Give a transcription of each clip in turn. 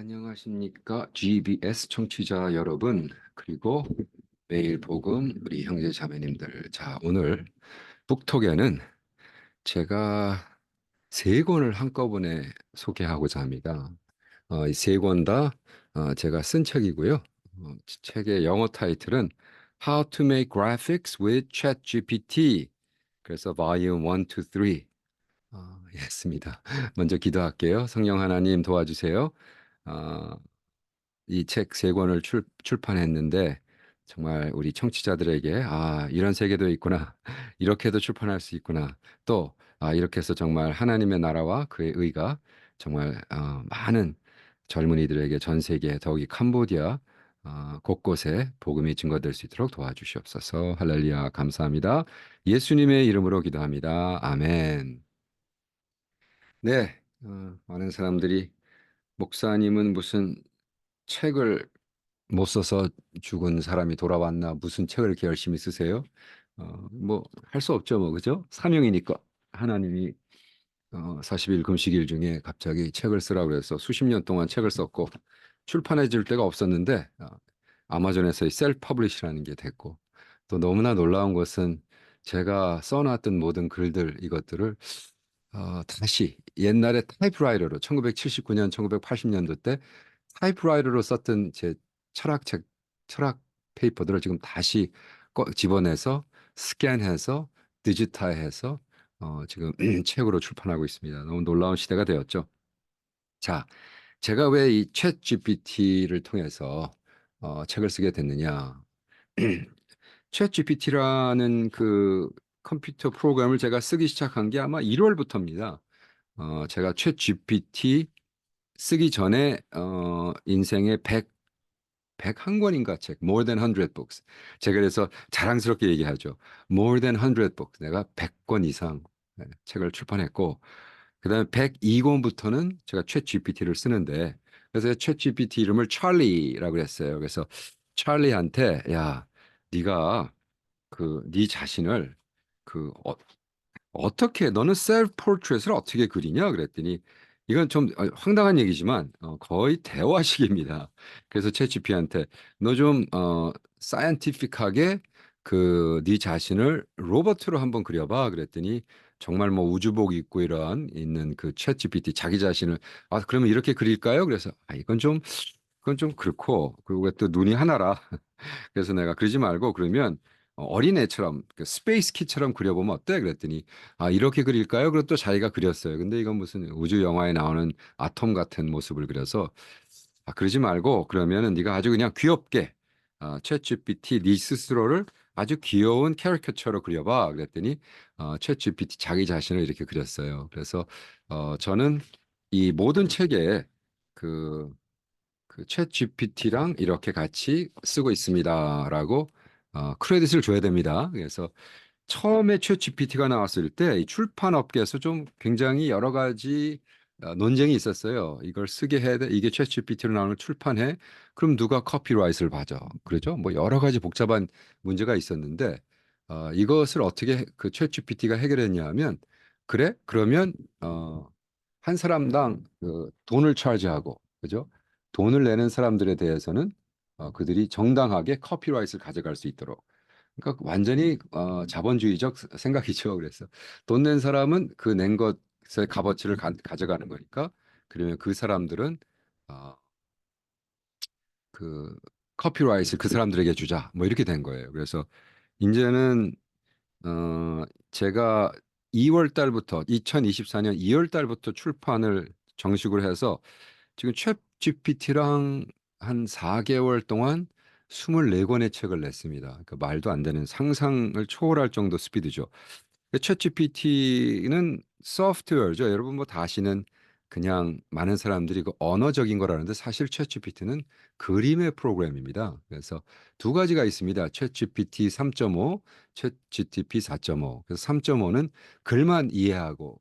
안녕하십니까? GBS 청취자 여러분, 그리고 매일 복음 우리 형제 자매님들. 자, 오늘 북톡에는 제가 세 권을 한꺼번에 소개하고자 합니다. 어, 이세권 다 어, 제가 쓴 책이고요. 어, 책의 영어 타이틀은 How to Make Graphics with ChatGPT. 그래서 Volume 1, 2, 3. 어, 였습니다. 먼저 기도할게요. 성령 하나님 도와주세요. 어, 이책 세 권을 출, 출판했는데 정말 우리 청취자들에게 아, 이런 세계도 있구나. 이렇게도 출판할 수 있구나. 또 아, 이렇게 해서 정말 하나님의 나라와 그의 의가 정말 어, 많은 젊은이들에게 전 세계 더욱이 캄보디아 어, 곳곳에 복음이 증거될 수 있도록 도와주시옵소서. 할렐루야. 감사합니다. 예수님의 이름으로 기도합니다. 아멘. 네, 어, 많은 사람들이 목사님은 무슨 책을 못 써서 죽은 사람이 돌아왔나 무슨 책을 이렇게 열심히 쓰세요? 어, 뭐할 수 없죠, 뭐 그죠? 사명이니까 하나님이 어, 40일 금식일 중에 갑자기 책을 쓰라고 그래서 수십 년 동안 책을 썼고 출판해 줄 데가 없었는데 어, 아마존에서의 셀프 퍼블리시라는 게 됐고 또 너무나 놀라운 것은 제가 써놨던 모든 글들 이것들을 어, 다시 옛날에 타이프라이터로 1979년, 1980년도 때 타이프라이터로 썼던 제 철학책, 철학 페이퍼들을 지금 다시 꺼- 집어내서 스캔해서 디지타해서 어, 지금 책으로 출판하고 있습니다. 너무 놀라운 시대가 되었죠. 자, 제가 왜 이 챗 GPT를 통해서 어, 책을 쓰게 됐느냐? 챗 GPT라는 그 컴퓨터 프로그램을 제가 쓰기 시작한 게 아마 1월부터입니다. 어, 제가 챗 GPT 쓰기 전에 어, 인생의 100 101권인가 책, More than 100 books. 제가 그래서 자랑스럽게 얘기하죠. More than 100 books. 내가 100권 이상 네, 책을 출판했고, 그 다음에 102권부터는 제가 챗 GPT를 쓰는데, 그래서 챗 GPT 이름을 찰리라고 했어요. 그래서 찰리한테, 야, 네가 그 네 자신을 그 어, 어떻게 너는 셀프 포트레이트를 어떻게 그리냐 그랬더니 이건 좀 어, 황당한 얘기지만 어, 거의 대화식입니다. 그래서 채치피한테 너 좀 어, 사이언티픽하게 그 네 자신을 로버트로 한번 그려봐 그랬더니 정말 뭐 우주복 입고 이런 있는 그 챗GPT 자기 자신을 아 그러면 이렇게 그릴까요? 그래서 아 이건 좀 그건 좀 그렇고 그리고 왜또 눈이 하나라 그래서 내가 그러지 말고 그러면 어, 어린애처럼 그 스페이스 키처럼 그려보면 어때? 그랬더니 아 이렇게 그릴까요? 그리고 또 자기가 그렸어요. 근데 이건 무슨 우주 영화에 나오는 아톰 같은 모습을 그려서 아 그러지 말고 그러면은 네가 아주 그냥 귀엽게 어, 챗GPT 네 스스로를 아주 귀여운 캐릭터처로 그려봐. 그랬더니 어, 챗GPT 자기 자신을 이렇게 그렸어요. 그래서 어, 저는 이 모든 책에 그 그 챗 GPT랑 이렇게 같이 쓰고 있습니다라고 어, 크레딧을 줘야 됩니다. 그래서 처음에 챗 GPT가 나왔을 때이 출판 업계에서 좀 굉장히 여러 가지 어, 논쟁이 있었어요. 이걸 쓰게 해야 돼. 이게 챗 GPT로 나오는 걸 출판해. 그럼 누가 커피라이트를 받아? 그러죠? 뭐 여러 가지 복잡한 문제가 있었는데 어, 이것을 어떻게 그챗 GPT가 해결했냐 하면 그래? 그러면 어, 한 사람당 그 돈을 차지하고 그죠? 돈을 내는 사람들에 대해서는 어, 그들이 정당하게 커피라이트를 가져갈 수 있도록. 그러니까 완전히 어, 자본주의적 스- 생각이죠. 그래서 돈 낸 사람은 그 낸 것의 값어치를 가, 가져가는 거니까 그러면 그 사람들은 어, 그 커피라이트를 그 사람들에게 주자. 뭐 이렇게 된 거예요. 그래서 이제는 어, 제가 2월 달부터 2024년 2월 달부터 출판을 정식으로 해서 지금 챗 GPT랑 한 4개월 동안 24권의 책을 냈습니다. 그러니까 말도 안 되는 상상을 초월할 정도 스피드죠. 챗 GPT는 소프트웨어죠. 여러분 뭐 다 아시는 그냥 많은 사람들이 그 언어적인 거라는데 사실 챗 GPT는 그림의 프로그램입니다. 그래서 두 가지가 있습니다. 챗 GPT 3.5, 챗 GTP 4.5. 그래서 3.5는 글만 이해하고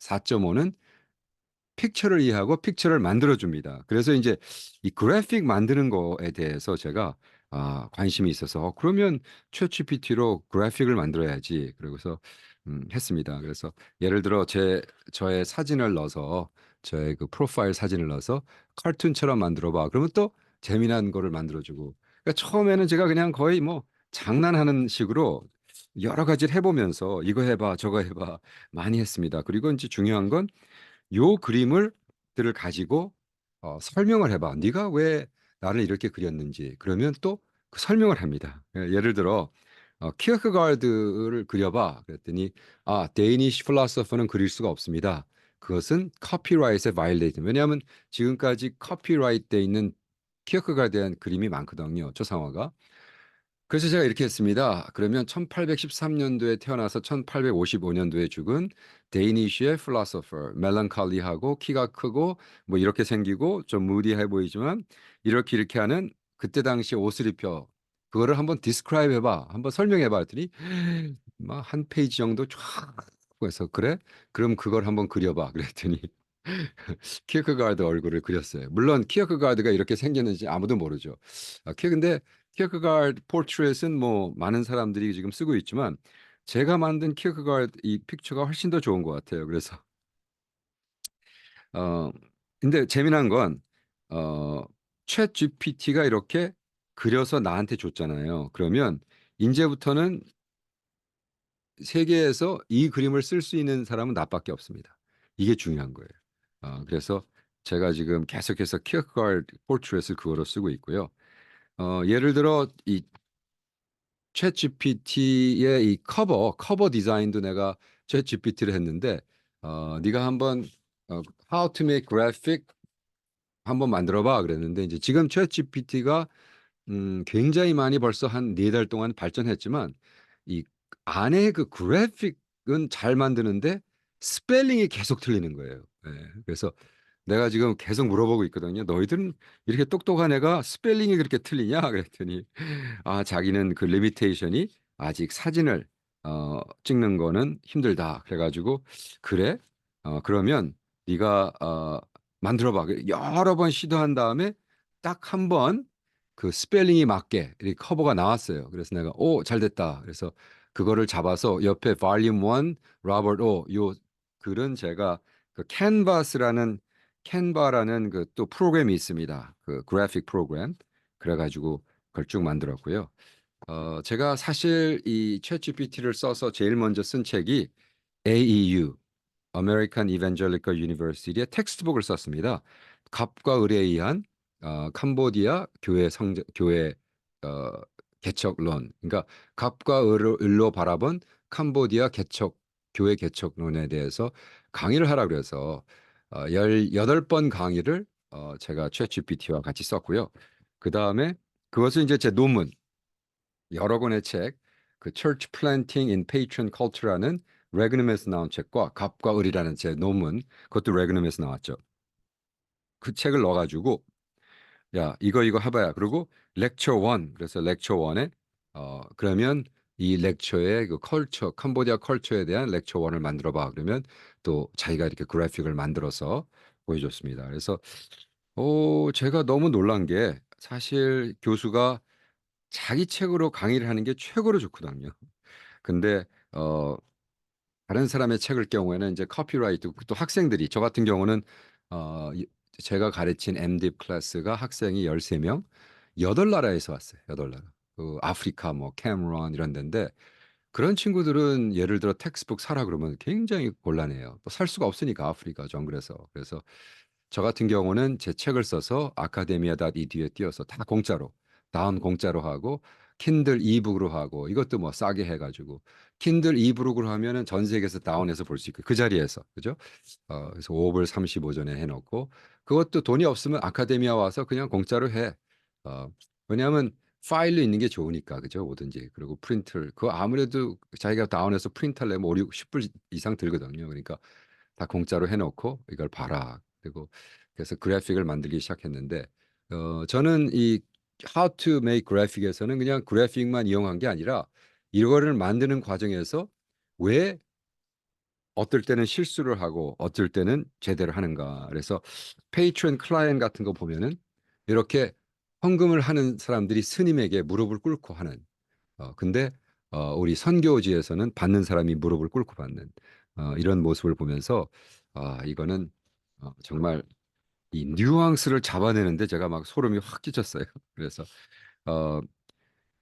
4.5는 픽처를 이해하고 픽처를 만들어 줍니다. 그래서 이제 이 그래픽 만드는 거에 대해서 제가 아, 관심이 있어서 어, 그러면 챗 GPT로 그래픽을 만들어야지. 그러고서 음, 했습니다. 그래서 예를 들어 제 저의 사진을 넣어서 저의 그 프로파일 사진을 넣어서 카툰처럼 만들어 봐. 그러면 또 재미난 거를 만들어 주고. 그러니까 처음에는 제가 그냥 거의 뭐 장난하는 식으로 여러 가지를 해보면서 이거 해봐, 저거 해봐 많이 했습니다. 그리고 이제 중요한 건 요 그림을 들을 가지고 어, 설명을 해봐. 네가 왜 나를 이렇게 그렸는지. 그러면 또 그 설명을 합니다. 예, 예를 들어 어, 키어크가르드를 그려봐. 그랬더니 아, 데이니시 필로소퍼는 그릴 수가 없습니다. 그것은 커피라이트의 바이올레이션. 왜냐하면 지금까지 커피라이트 돼 있는 키어크가르드에 대한 그림이 많거든요. 초상화가. 그래서 제가 이렇게 했습니다. 그러면 1813년도에 태어나서 1855년도에 죽은 데이니쉬의 필로소퍼, 멜랑칼리하고 키가 크고 뭐 이렇게 생기고 좀 무디해 보이지만 이렇게 이렇게 하는 그때 당시 옷을 입혀 그거를 한번 디스크라이브 해봐, 한번 설명해봐 했더니 막 한 페이지 정도 쫙 해서 그래? 그럼 그걸 한번 그려봐 그랬더니 키어크가르드 얼굴을 그렸어요. 물론 키어크가르드가 이렇게 생겼는지 아무도 모르죠. 아, 키 근데 키어크가르드 포트렛은 뭐 많은 사람들이 지금 쓰고 있지만 제가 만든 키어크가르드 이 픽처가 훨씬 더 좋은 것 같아요. 그래서 어 근데 재미난 건 어, 챗 GPT가 이렇게 그려서 나한테 줬잖아요. 그러면 이제부터는 세계에서 이 그림을 쓸 수 있는 사람은 나밖에 없습니다. 이게 중요한 거예요. 어, 그래서 제가 지금 계속해서 키어크가르드 포트렛을 그거로 쓰고 있고요. 어, 예를 들어 이 챗GPT의 이 커버, 커버 디자인도 내가 챗GPT를 했는데 어, 네가 한번 어, How to make graphic 한번 만들어 봐 그랬는데 이제 지금 챗GPT가 음, 굉장히 많이 벌써 한 네 달 동안 발전했지만 이 안에 그 그래픽은 잘 만드는데 스펠링이 계속 틀리는 거예요. 예, 그래서 내가 지금 계속 물어보고 있거든요. 너희들은 이렇게 똑똑한 애가 스펠링이 그렇게 틀리냐? 그랬더니 아 자기는 그 리미테이션이 아직 사진을 어, 찍는 거는 힘들다. 그래가지고 그래? 어, 그러면 네가 어, 만들어봐. 여러 번 시도한 다음에 딱 한 번 그 스펠링이 맞게 이렇게 커버가 나왔어요. 그래서 내가 오 잘 됐다. 그래서 그거를 잡아서 옆에 Volume 1 로버트 오요 글은 제가 그 캔버스라는 캔바라는 그 또 프로그램이 있습니다. 그 그래픽 프로그램. 그래가지고 그걸 쭉 만들었고요. 어, 제가 사실 이 챗GPT를 써서 제일 먼저 쓴 책이 AEU, American Evangelical University의 텍스트북을 썼습니다. 갑과 을에 의한 어, 캄보디아 교회 성 교회 어, 개척론. 그러니까 갑과 을로, 을로 바라본 캄보디아 개척 교회 개척론에 대해서 강의를 하라 그래서 어, 18번 강의를 어, 제가 챗 GPT와 같이 썼고요. 그 다음에 그것을 이제 제 논문 여러 권의 책, 그 Church Planting in Patron Culture라는 레그넘에서 나온 책과 갑과 을이라는 제 논문, 그것도 레그넘에서 나왔죠. 그 책을 넣어가지고 야 이거 이거 해봐야. 그리고 렉처 원, 그래서 렉처 원에 어 그러면 이 렉처의 그 컬처, 캄보디아 컬처에 대한 렉처 원을 만들어 봐. 그러면 또 자기가 이렇게 그래픽을 만들어서 보여줬습니다. 그래서 어 제가 너무 놀란 게 사실 교수가 자기 책으로 강의를 하는 게 최고로 좋거든요. 근데 어 다른 사람의 책을 경우에는 이제 커피라이트 또 학생들이 저 같은 경우는 어 이- 제가 가르친 MDiv 클래스가 학생이 13명, 8나라에서 왔어요. 8나라. 그 아프리카 뭐 캐머런 이런 데인데 그런 친구들은 예를 들어 텍스트북 사라 그러면 굉장히 곤란해요. 또 살 수가 없으니까 아프리카 정글에서. 그래서 저 같은 경우는 제 책을 써서 아카데미아.edu에 띄워서 다 공짜로 다운 공짜로 하고 킨들 이북으로 하고 이것도 뭐 싸게 해가지고 킨들 이북으로 하면은 전 세계에서 다운해서 볼 수 있고 그 자리에서 그죠? 어, 그래서 5불 35전에 해놓고 그것도 돈이 없으면 아카데미아 와서 그냥 공짜로 해. 어, 왜냐하면 파일로 있는 게 좋으니까 그죠? 뭐든지 그리고 프린트를 그 아무래도 자기가 다운해서 프린트를 내면 5, 6, 10불 이상 들거든요. 그러니까 다 공짜로 해놓고 이걸 봐라. 그리고 그래서 그래픽을 만들기 시작했는데 어, 저는 이 How to Make Graphic에서는 그냥 그래픽만 이용한 게 아니라 이거를 만드는 과정에서 왜 어떨 때는 실수를 하고 어떨 때는 제대로 하는가. 그래서 페이트론 클라이언 같은 거 보면은 이렇게 헌금을 하는 사람들이 스님에게 무릎을 꿇고 하는. 어, 근데 어, 우리 선교지에서는 받는 사람이 무릎을 꿇고 받는 어, 이런 모습을 보면서 아, 이거는 어, 정말 이 뉘앙스를 잡아내는데 제가 막 소름이 확 끼쳤어요. 그래서 어,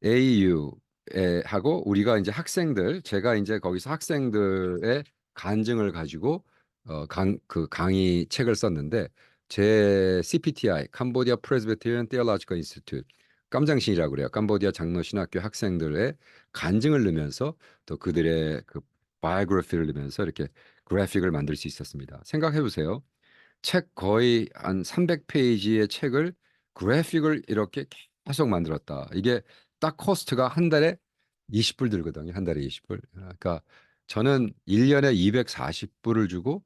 AU에 하고 우리가 이제 학생들 제가 이제 거기서 학생들의 간증을 가지고 어, 강, 그 강의 책을 썼는데 제 CPTI 캄보디아 프레스비테리안 테올로지컬 인스티튜트 깜장신이라고 그래요. 캄보디아 장로 신학교 학생들의 간증을 넣으면서 또 그들의 그 바이오그래피를 넣으면서 이렇게 그래픽을 만들 수 있었습니다. 생각해 보세요. 책 거의 한 300페이지의 책을 그래픽을 이렇게 계속 만들었다. 이게 딱 코스트가 한 달에 20불 들거든요. 한 달에 20불. 그러니까 저는 1년에 240불을 주고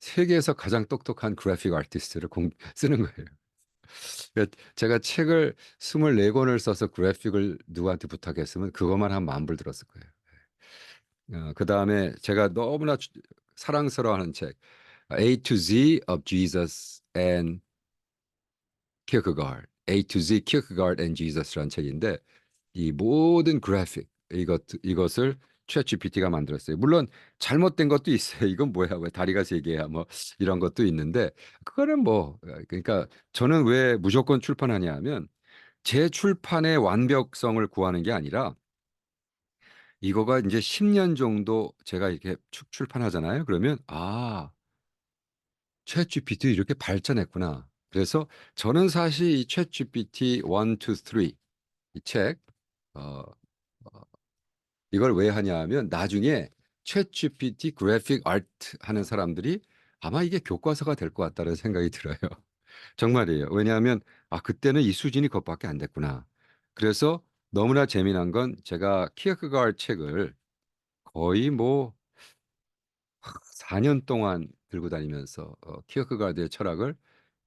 세계에서 가장 똑똑한 그래픽 아티스트를 공, 쓰는 거예요. 그러니까 제가 책을 24권을 써서 그래픽을 누구한테 부탁했으면 그것만 한 만 불 들었을 거예요. 어, 그 다음에 제가 너무나 주- 사랑스러워하는 책 A to Z of Jesus and Kierkegaard, A to Z Kierkegaard and Jesus라는 책인데 이 모든 그래픽 이것 이것을 챗GPT가 만들었어요. 물론 잘못된 것도 있어요. 이건 뭐야? 왜 다리가 세 개야? 뭐 이런 것도 있는데 그거는 뭐 그러니까 저는 왜 무조건 출판하냐 하면 제 출판의 완벽성을 구하는 게 아니라 이거가 이제 10년 정도 제가 이렇게 출- 출판하잖아요. 그러면 아 챗GPT 이렇게 발전했구나. 그래서 저는 사실 이 챗GPT 1, 2, 3 이 책, 어, 어, 이걸 왜 하냐 하면 나중에 챗GPT 그래픽 아트 하는 사람들이 아마 이게 교과서가 될 것 같다는 생각이 들어요. 정말이에요. 왜냐하면 아 그때는 이 수준이 그것밖에 안 됐구나. 그래서 너무나 재미난 건 제가 키어크가드 책을 거의 뭐 4년 동안 들고 다니면서 어, 키어크가드의 철학을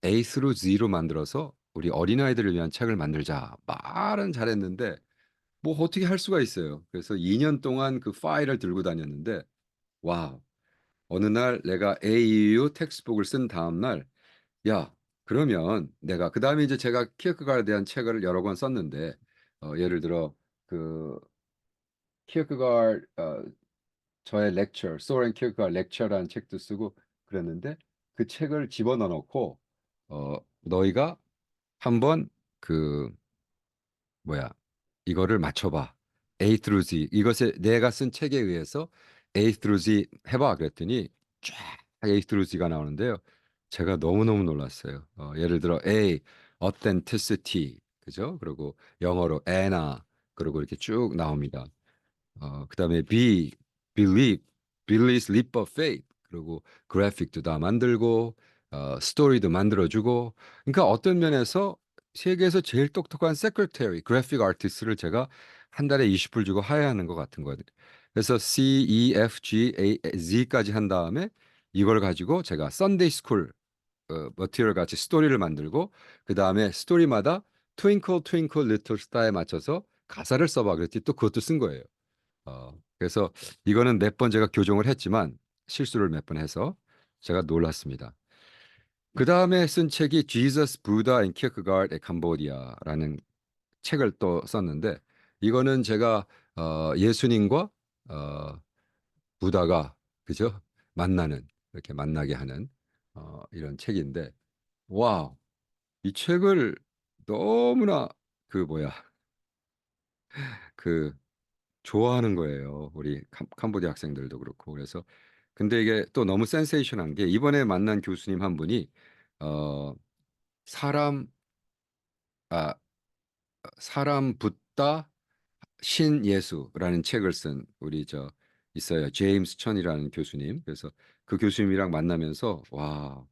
A through Z로 만들어서 우리 어린아이들을 위한 책을 만들자. 말은 잘했는데 뭐 어떻게 할 수가 있어요. 그래서 2년 동안 그 파일을 들고 다녔는데 와 어느 날 내가 AU 텍스트북을 쓴 다음 날 야 그러면 내가 그 다음에 이제 제가 키어크가드에 대한 책을 여러 권 썼는데 어, 예를 들어 그 키어크가드 어, 저의 렉처, 소렌 키어크가드 렉처라는 책도 쓰고 그랬는데 그 책을 집어넣어 놓고 어, 너희가 한번 그 뭐야 이거를 맞춰봐. A through Z 이것에 내가 쓴 책에 의해서 A through Z 해봐 그랬더니 쫙 A through Z가 나오는데요. 제가 너무너무 놀랐어요. 어, 예를 들어 A authenticity 그죠? 그리고 영어로 Anna 그리고 이렇게 쭉 나옵니다. 어, 그다음에 B believe believe leap of faith 그리고 그래픽도 다 만들고 어, 스토리도 만들어주고 그러니까 어떤 면에서 세계에서 제일 똑똑한 세크레터리 그래픽 아티스트를 제가 한 달에 20불 주고 하야하는 것 같은 거예요. 그래서 C, E, F, G, A, Z까지 한 다음에 이걸 가지고 제가 썬데이 스쿨 어, 머티리얼 같이 스토리를 만들고 그 다음에 스토리마다 트윙클 트윙클 리틀 스타에 맞춰서 가사를 써봐 그랬더니 또 그것도 쓴 거예요. 어, 그래서 이거는 몇 번 제가 교정을 했지만 실수를 몇 번 해서 제가 놀랐습니다. 그 다음에 쓴 책이 Jesus, Buddha and Kierkegaard at Cambodia라는 책을 또 썼는데 이거는 제가 어, 예수님과 어, 부다가 그죠 만나는 이렇게 만나게 하는 어, 이런 책인데 와, 이 책을 너무나 그 뭐야 그 좋아하는 거예요. 우리 캄, 캄보디아 학생들도 그렇고. 그래서 근데 이게 또 너무 센세이션한 게 이번에 만난 교수님 한 분이 어 사람 아 사람 붓다 신 예수라는 책을 쓴 우리 저 있어요. 제임스 천이라는 교수님. 그래서 그 교수님이랑 만나면서 와,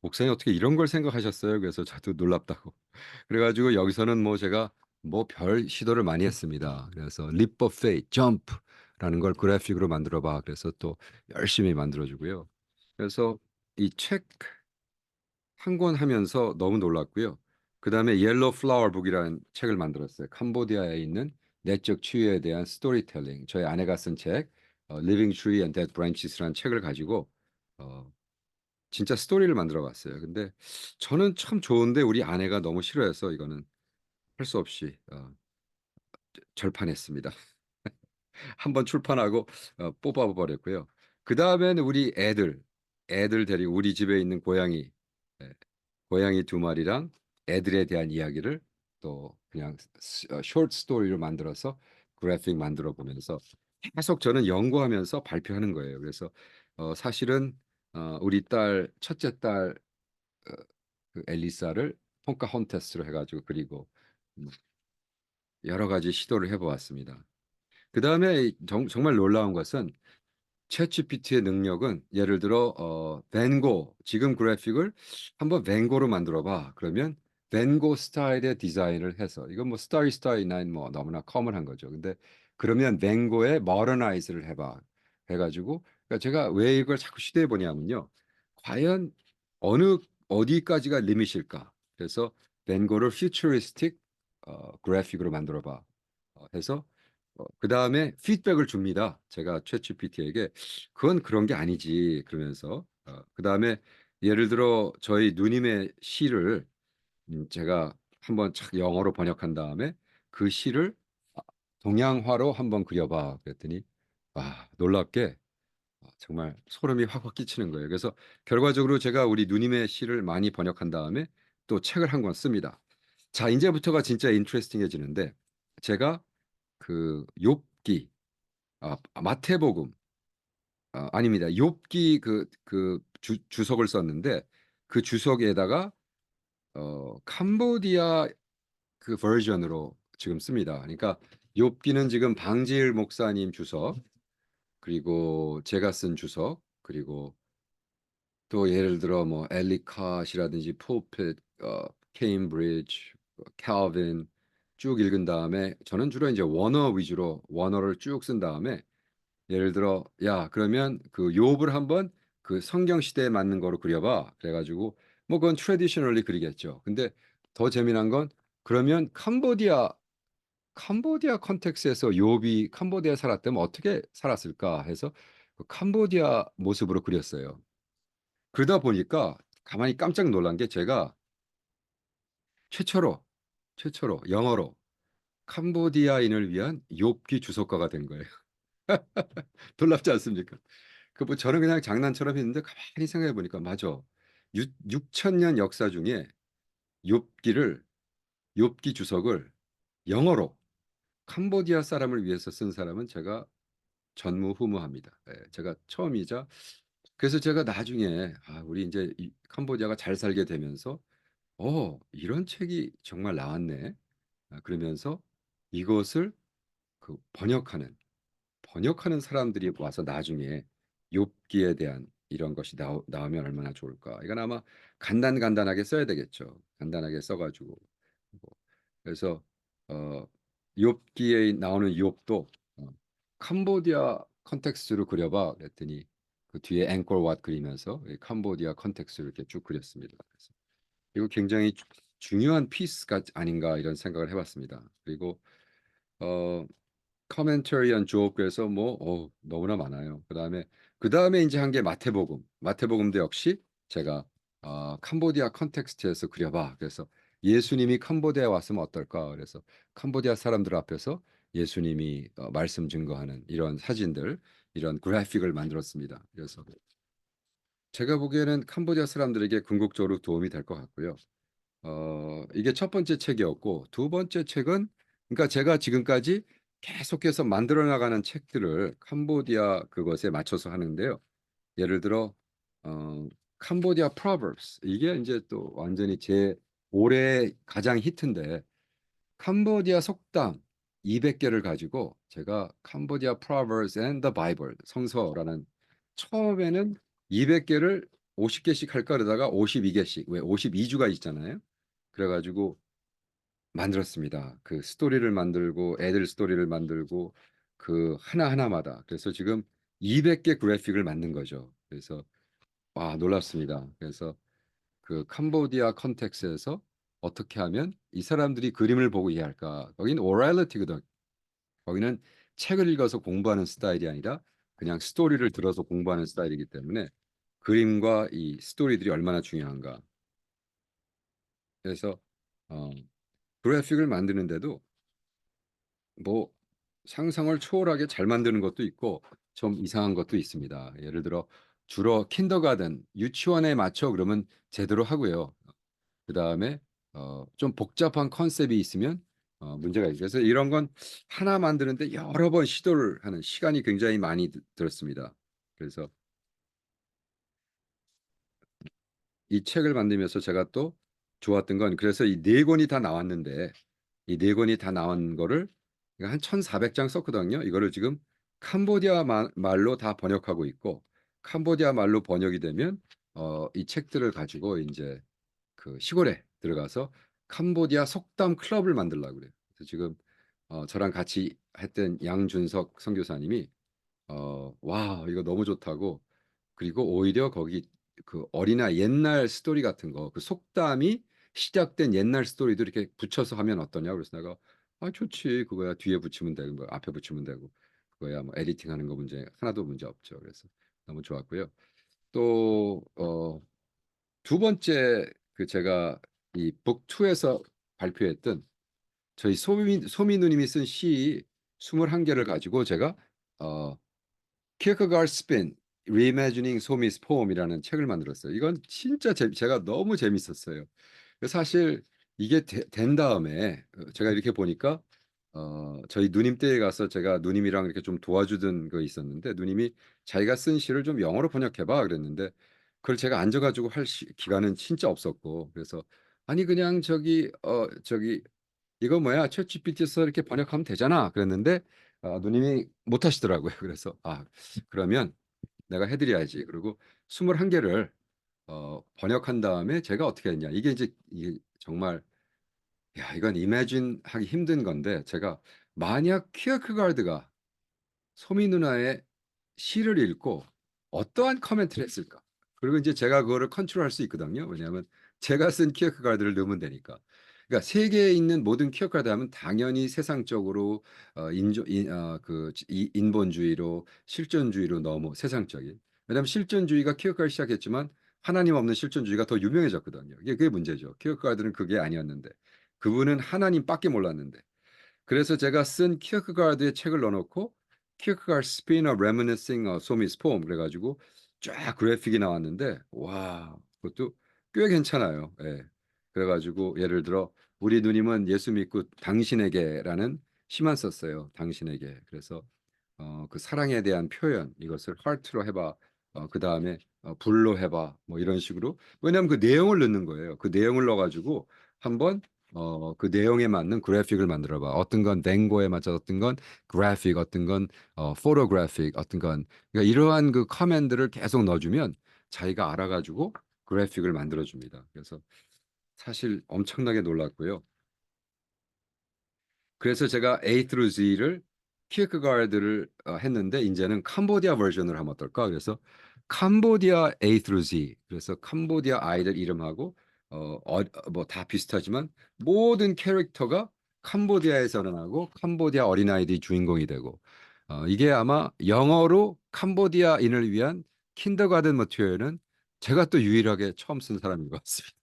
목사님 어떻게 이런 걸 생각하셨어요? 그래서 저도 놀랍다고. 그래가지고 여기서는 뭐 제가 뭐 별 시도를 많이 했습니다. 그래서 faith, jump 라는 걸 그래픽으로 만들어 봐. 그래서 또 열심히 만들어 주고요. 그래서 이 책 한 권 하면서 너무 놀랐고요. 그다음에 옐로우 플라워 북이라는 책을 만들었어요. 캄보디아에 있는 내적 치유에 대한 스토리텔링. 저희 아내가 쓴 책, 어, Living Tree and Dead Branches라는 책을 가지고 어, 진짜 스토리를 만들어 봤어요. 근데 저는 참 좋은데 우리 아내가 너무 싫어해서 이거는 할 수 없이 어, 절판했습니다. 한번 출판하고 어, 뽑아 버렸고요. 그 다음에는 우리 애들 애들 데리고 우리 집에 있는 고양이 예, 고양이 두 마리랑 애들에 대한 이야기를 또 그냥 쇼트 스토리로 만들어서 그래픽 만들어 보면서 계속 저는 연구하면서 발표하는 거예요. 그래서 어, 사실은 어, 우리 딸 첫째 딸 어, 그 엘리사를 포카혼테스로 해가지고 그리고 음, 여러 가지 시도를 해보았습니다. 그 다음에 정말 놀라운 것은 챗GPT의 능력은 예를 들어 어, 벤고 지금 그래픽을 한번 벤고로 만들어봐. 그러면 벤고 스타일의 디자인을 해서 이건 뭐 스타리 스타리 나인 뭐 너무나 커먼한 거죠. 근데 그러면 벤고의 머더나이즈를 해봐. 해가지고 그러니까 제가 왜 이걸 자꾸 시도해 보냐면요. 과연 어느 어디까지가 리밋일까? 그래서 벤고를 퓨처리스틱 어, 그래픽으로 만들어봐. 어, 해서 어, 그 다음에 피드백을 줍니다. 제가 챗GPT에게 그건 그런 게 아니지 그러면서 어, 그 다음에 예를 들어 저희 누님의 시를 음, 제가 한번 착 영어로 번역한 다음에 그 시를 아, 동양화로 한번 그려봐 그랬더니 와 놀랍게 어, 정말 소름이 확확 끼치는 거예요. 그래서 결과적으로 제가 우리 누님의 시를 많이 번역한 다음에 또 책을 한 권 씁니다. 자 이제부터가 진짜 인트레스팅해지는데 제가 그 욥기 아, 마태복음 아, 아닙니다. 욥기 그, 그 주, 주석을 썼는데 그 주석에다가 어, 캄보디아 그 버전으로 지금 씁니다. 그러니까 욥기는 지금 방지일 목사님 주석 그리고 제가 쓴 주석 그리고 또 예를 들어 뭐 엘리카시라든지 포핏, 어, 케임브리지, 칼빈 쭉 읽은 다음에 저는 주로 이제 원어 위주로 원어를 쭉 쓴 다음에 예를 들어 야 그러면 그 욥을 한번 그 성경 시대에 맞는 거로 그려봐. 그래가지고 뭐 그건 트레디셔널리 그리겠죠. 근데 더 재미난 건 그러면 캄보디아 캄보디아 컨텍스에서 욥이 캄보디아에 살았다면 어떻게 살았을까 해서 그 캄보디아 모습으로 그렸어요. 그러다 보니까 가만히 깜짝 놀란 게 제가 최초로 최초로 영어로 캄보디아인을 위한 욥기 주석가가 된 거예요. 놀랍지 않습니까? 그 뭐 저는 그냥 장난처럼 했는데 가만히 생각해 보니까 맞아. 6, 6천 년 역사 중에 욥기를 욥기 주석을 영어로 캄보디아 사람을 위해서 쓴 사람은 제가 전무후무합니다. 예, 제가 처음이자 그래서 제가 나중에 아, 우리 이제 이 캄보디아가 잘 살게 되면서 어, 이런 책이 정말 나왔네. 아, 그러면서 이것을 그 번역하는 번역하는 사람들이 와서 나중에 욥기에 대한 이런 것이 나오, 나오면 얼마나 좋을까. 이건 아마 간단 간단하게 써야 되겠죠. 간단하게 써가지고 뭐, 그래서 어, 욥기에 나오는 욥도 어, 캄보디아 컨텍스트로 그려봐 그랬더니 그 뒤에 앵콜 왓 그리면서 이 캄보디아 컨텍스트를 이렇게 쭉 그렸습니다. 그래서 이거 굉장히 주- 중요한 피스가 아닌가 이런 생각을 해봤습니다. 그리고 어 커멘터리 한 조업에서 뭐 어, 너무나 많아요. 그 다음에 그 다음에 이제 한 게 마태복음. 마태복음도 역시 제가 어, 캄보디아 컨텍스트에서 그려봐. 그래서 예수님이 캄보디아에 왔으면 어떨까? 그래서 캄보디아 사람들 앞에서 예수님이 어, 말씀 증거하는 이런 사진들, 이런 그래픽을 만들었습니다. 그래서 제가 보기에는 캄보디아 사람들에게 궁극적으로 도움이 될 것 같고요. 어, 이게 첫 번째 책이었고, 두 번째 책은, 그러니까 제가 지금까지 계속해서 만들어 나가는 책들을 캄보디아 그것에 맞춰서 하는데요. 예를 들어, 어, 캄보디아 Proverbs. 이게 이제 또 완전히 제 올해 가장 히트인데, 캄보디아 속담 200개를 가지고 제가 캄보디아 and the Bible 성서라는 처음에는 200개를 50개씩 할까 그러다가 52개씩 왜 52주가 있잖아요. 그래가지고 만들었습니다. 그 스토리를 만들고 애들 스토리를 만들고 그 하나하나마다 그래서 지금 200개 그래픽을 만든 거죠. 그래서 와 놀랍습니다. 그래서 그 캄보디아 컨텍스에서 어떻게 하면 이 사람들이 그림을 보고 이해할까? 거기는 오랄리티거든. 거기는 책을 읽어서 공부하는 스타일이 아니라 그냥 스토리를 들어서 공부하는 스타일이기 때문에 그림과 이 스토리들이 얼마나 중요한가. 그래서 어, 그래픽을 만드는데도 뭐 상상을 초월하게 잘 만드는 것도 있고 좀 이상한 것도 있습니다. 예를 들어 주로 킨더가든 유치원에 맞춰 그러면 제대로 하고요. 그 다음에 어, 좀 복잡한 컨셉이 있으면 어, 문제가 있어요. 그래서 이런 건 하나 만드는데 여러 번 시도를 하는 시간이 굉장히 많이 드- 들었습니다. 그래서 이 책을 만들면서 제가 또 좋았던 건 그래서 이 네 권이 다 나왔는데 이 네 권이 다 나온 거를 한 1,400장 썼거든요. 이거를 지금 캄보디아 마- 말로 다 번역하고 있고 캄보디아 말로 번역이 되면 어, 이 책들을 가지고 이제 그 시골에 들어가서 캄보디아 속담 클럽을 만들려고 그래요. 그래서 지금 어, 저랑 같이 했던 양준석 선교사님이 어, 와 이거 너무 좋다고 그리고 오히려 거기 그 어린아이 옛날 스토리 같은 거 그 속담이 시작된 옛날 스토리도 이렇게 붙여서 하면 어떠냐? 그래서 내가 아 좋지. 그거야. 뒤에 붙이면 되고 뭐 앞에 붙이면 되고 그거야. 뭐 에디팅 하는 거 문제 하나도 문제 없죠. 그래서 너무 좋았고요. 또 어, 두 번째 그 제가 이 북2에서 발표했던 저희 소미 소미 누님이 쓴 시 21개를 가지고 제가 어 키어크가드 스핀 Reimagining 소미's Poem이라는 책을 만들었어요. 이건 진짜 재, 제가 너무 재밌었어요. 그래서 사실 이게 되- 된 다음에 어, 제가 이렇게 보니까 어, 저희 누님 댁에 가서 제가 누님이랑 이렇게 좀 도와주던 거 있었는데 누님이 자기가 쓴 시를 좀 영어로 번역해봐 그랬는데 그걸 제가 앉아가지고 할 시, 기간은 진짜 없었고 그래서 아니 그냥 저기 어 저기 이거 뭐야 챗GPT에서 이렇게 번역하면 되잖아 그랬는데 아, 누님이 못 하시더라고요. 그래서 아 그러면 내가 해드려야지. 그리고 21개를 어, 번역한 다음에 제가 어떻게 했냐. 이게 이제 이게 정말 야 이건 이매진 하기 힘든 건데 제가 만약 키어크가드가 소미 누나의 시를 읽고 어떠한 커멘트를 했을까? 그리고 이제 제가 그거를 컨트롤할 수 있거든요. 왜냐하면 제가 쓴 키어크가드를 넣으면 되니까. 그러니까 세계에 있는 모든 키어크가드 하면 당연히 세상적으로 어, 인조, 인, 어, 그 이- 인본주의로 실존주의로 너무 세상적인. 왜냐하면 실존주의가 키어크가드 시작했지만 하나님 없는 실존주의가 더 유명해졌거든요. 이게 그게 문제죠. 키어크가드는 그게 아니었는데 그분은 하나님밖에 몰랐는데 그래서 제가 쓴 키어크가드의 책을 넣어놓고 키어크가드 스피너 레미니싱 어, 소미스 포엠 그래가지고 쫙 그래픽이 나왔는데 와 그것도 꽤 괜찮아요. 예. 그래가지고 예를 들어 우리 누님은 예수 믿고 당신에게라는 시만 썼어요. 당신에게. 그래서 어, 그 사랑에 대한 표현 이것을 하트로 해봐. 어, 그 다음에 어, 불로 해봐. 뭐 이런 식으로. 왜냐하면 그 내용을 넣는 거예요. 그 내용을 넣어가지고 한번 어, 그 내용에 맞는 그래픽을 만들어 봐. 어떤 건 댕고에 맞춰 어떤 건 그래픽, 어떤 건 어, 포토그래픽, 어떤 건 그러니까 이러한 그 커맨드를 계속 넣어주면 자기가 알아가지고 그래픽을 만들어 줍니다. 그래서 사실 엄청나게 놀랐고요. 그래서 제가 A through Z를 키어크가드를 어, 했는데 이제는 캄보디아 버전을 하면 어떨까? 그래서 캄보디아 A through Z. 그래서 캄보디아 아이들 이름하고 어, 어, 비슷하지만 모든 캐릭터가 캄보디아에서 일어나고 캄보디아 어린아이들이 주인공이 되고 어, 이게 아마 영어로 캄보디아인을 위한 킨더가든 머티리얼은 제가 또 유일하게 처음 쓴 사람인 것 같습니다.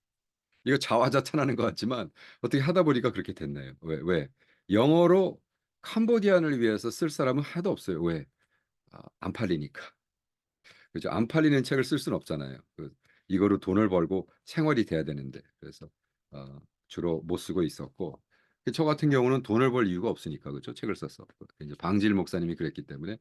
이거 자화자찬하는 것 같지만 어떻게 하다 보니까 그렇게 됐네요. 왜? 왜? 영어로 캄보디안을 위해서 쓸 사람은 하나도 없어요. 왜? 아, 안 팔리니까. 그죠? 안 팔리는 책을 쓸 수는 없잖아요. 그, 이거로 돈을 벌고 생활이 돼야 되는데. 그래서 어, 주로 못 쓰고 있었고. 그저 같은 경우는 돈을 벌 이유가 없으니까 그죠? 책을 써서. 이제 방질 목사님이 그랬기 때문에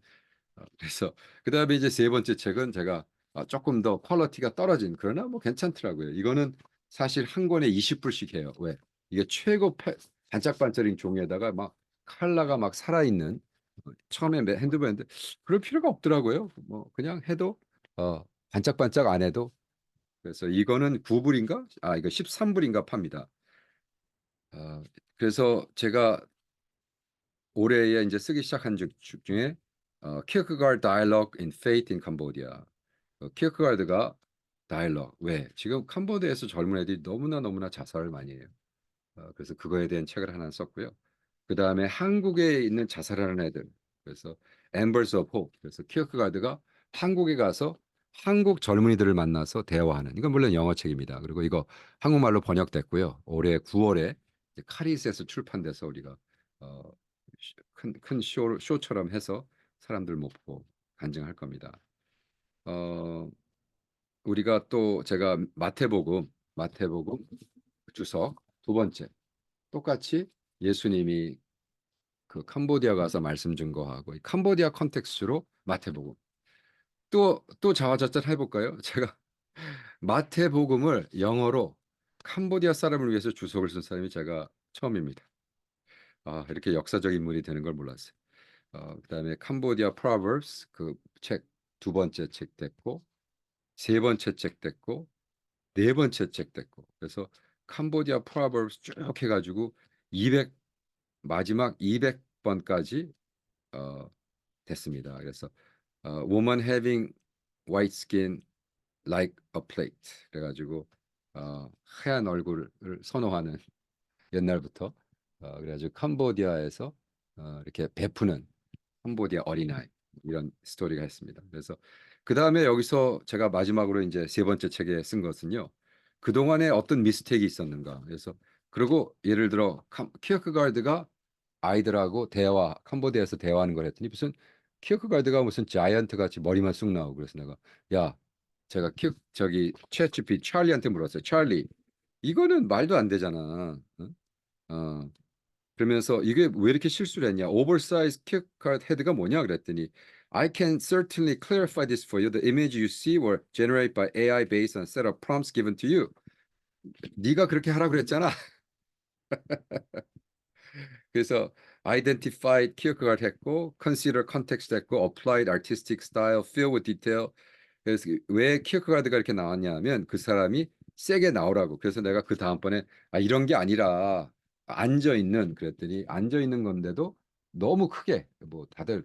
어, 그래서 그 다음에 이제 세 번째 책은 제가 어, 조금 더 퀄리티가 떨어진 그러나 뭐 괜찮더라고요. 이거는 사실 한 권에 20불씩 해요. 왜? 이게 최고 패, 반짝반짝인 종이에다가 막 칼라가 막 살아있는 어, 처음에 매- 핸드브랜드 그럴 필요가 없더라고요. 뭐 그냥 해도 어, 반짝반짝 안 해도 그래서 이거는 9불인가? 아 이거 13불인가 팝니다. 어, 그래서 제가 올해에 이제 쓰기 시작한 중, 중에 어, 키어크가드 in Faith in Cambodia. 어, 키어크가드가 다이얼로그 왜 지금 캄보디아에서 젊은 애들이 너무나 너무나 자살을 많이 해요. 어, 그래서 그거에 대한 책을 하나 썼고요. 그 다음에 한국에 있는 자살하는 애들 그래서 Embers of Hope 그래서 키어크가드가 한국에 가서 한국 젊은이들을 만나서 대화하는 이건 물론 영어 책입니다. 그리고 이거 한국말로 번역됐고요. 올해 9월에 카리스에서 출판돼서 우리가 어, 큰, 큰 쇼, 쇼처럼 해서 사람들 못 보고 간증할 겁니다. 어, 우리가 또 제가 마태복음, 마태복음 주석 두 번째 똑같이 예수님이 그 캄보디아 가서 말씀 준 거하고 이 캄보디아 컨텍스트로 마태복음 또 또 자화자찬 해볼까요? 제가 마태복음을 영어로 캄보디아 사람을 위해서 주석을 쓴 사람이 제가 처음입니다. 아, 이렇게 역사적 인물이 되는 걸 몰랐어요. 어, 그다음에 캄보디아 Proverbs 그책 두 번째 책 됐고 세 번째 책 됐고 네 번째 책 됐고 그래서 캄보디아 Proverbs 쭉 해가지고 200 마지막 200번까지 어, 됐습니다. 그래서 어, Woman having white skin like a plate 그래가지고 어, 하얀 얼굴을 선호하는 옛날부터 어, 그래가지고 캄보디아에서 어, 이렇게 베푸는 캄보디아 어린아이 이런 스토리가 있습니다. 그래서 그 다음에 여기서 제가 마지막으로 이제 세 번째 책에 쓴 것은요. 그 동안에 어떤 미스테이크 있었는가. 그래서 그리고 예를 들어 캄- 키어크가르드가 아이들하고 대화 캄보디아에서 대화하는 걸 했더니 무슨 키어크가르드가 무슨 자이언트 같이 머리만 쑥 나오고 그래서 내가 야 제가 키 저기 챗GPT 찰리한테 물었어요. 찰리 이거는 말도 안 되잖아. 응? 어, 그러면서 이게 왜 이렇게 실수를 했냐? 오버사이즈 키카드 헤드가 뭐냐 그랬더니 I can certainly clarify this for you. The image you see were generated by AI based on set of prompts given to you. 네가 그렇게 하라고 그랬잖아. 그래서 identified 키어크가드 했고 consider context 했고 applied artistic style, fill with detail. 그래서 왜 키어크가드가 이렇게 나왔냐면 그 사람이 세게 나오라고. 그래서 내가 그 다음번에 아 이런 게 아니라 앉아 있는 그랬더니 앉아 있는 건데도 너무 크게 뭐 다들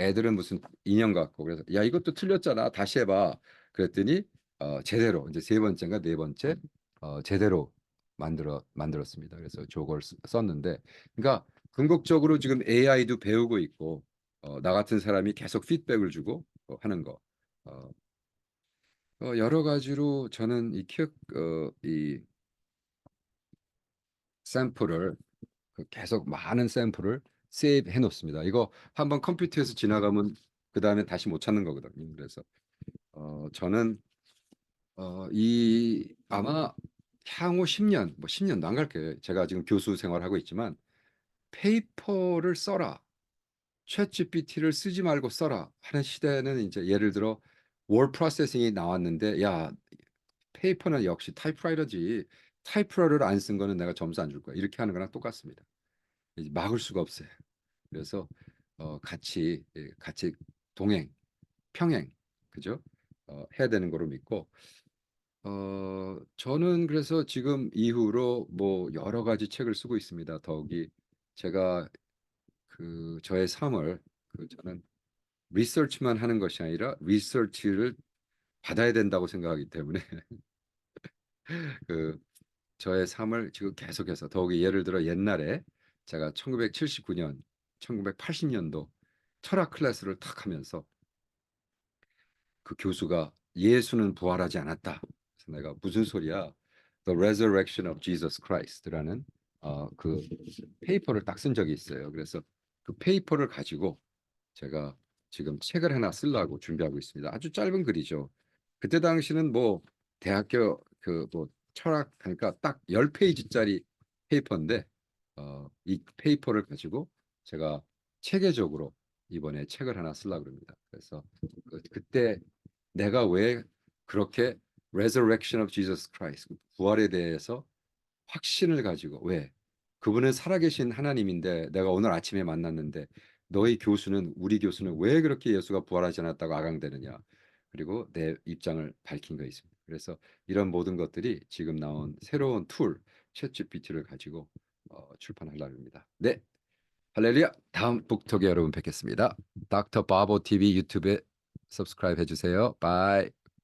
애들은 무슨 인형 같고 그래서 야 이것도 틀렸잖아. 다시 해봐. 그랬더니 어, 제대로 이제 세 번째인가 네 번째 어, 제대로 만들어 만들었습니다. 그래서 저걸 쓰- 썼는데 그러니까 궁극적으로 지금 AI도 배우고 있고 어, 나 같은 사람이 계속 피드백을 주고 어, 하는 거. 어, 어, 여러 가지로 저는 이 키역 어, 이 샘플을 그 계속 많은 샘플을 세이브 해 놓습니다. 이거 한번 컴퓨터에서 지나가면 그 다음에 다시 못 찾는 거거든요. 그래서 어, 저는 어, 이 아마 향후 10년, 뭐 10년도 안 갈게요. 제가 지금 교수 생활하고 있지만 페이퍼를 써라. 챗GPT를 쓰지 말고 써라 하는 시대는 이제 예를 들어 월 프로세싱이 나왔는데 야 페이퍼는 역시 타이프라이터지 타이프라이터를 안 쓴 거는 내가 점수 안 줄 거야 이렇게 하는 거랑 똑같습니다 막을 수가 없어요. 그래서 어, 같이 예, 같이 동행 평행 그죠? 어, 해야 되는 거로 믿고 어, 저는 그래서 지금 이후로 뭐 여러 가지 책을 쓰고 있습니다. 더욱이 제가 그 저의 삶을 그 저는 리서치만 하는 것이 아니라 리서치를 받아야 된다고 생각하기 때문에 그 저의 삶을 지금 계속해서 더욱이 예를 들어 옛날에 제가 1979년, 1980년도 철학 클래스를 탁 하면서 그 교수가 예수는 부활하지 않았다. 그래서 내가 무슨 소리야? The Resurrection of Jesus Christ라는 어, 그 페이퍼를 딱 쓴 적이 있어요. 그래서 그 페이퍼를 가지고 제가 지금 책을 하나 쓰려고 준비하고 있습니다. 아주 짧은 글이죠. 그때 당시는 뭐 대학교 그 뭐 철학 하니까 딱 10페이지짜리 페이퍼인데 어, 이 페이퍼를 가지고 제가 체계적으로 이번에 책을 하나 쓰려고 합니다. 그래서 그, 그때 내가 왜 그렇게 Resurrection of Jesus Christ 부활에 대해서 확신을 가지고 왜 그분은 살아계신 하나님인데 내가 오늘 아침에 만났는데 너희 교수는 우리 교수는 왜 그렇게 예수가 부활하지 않았다고 아강되느냐 그리고 내 입장을 밝힌 거 있습니다. 그래서 이런 모든 것들이 지금 나온 새로운 툴 챗GPT를 가지고 어, 출판하려고 합니다. 네, 할렐루야. 다음 북톡에 여러분 뵙겠습니다. 닥터 바보 TV 유튜브에 subscribe 해주세요. 바이.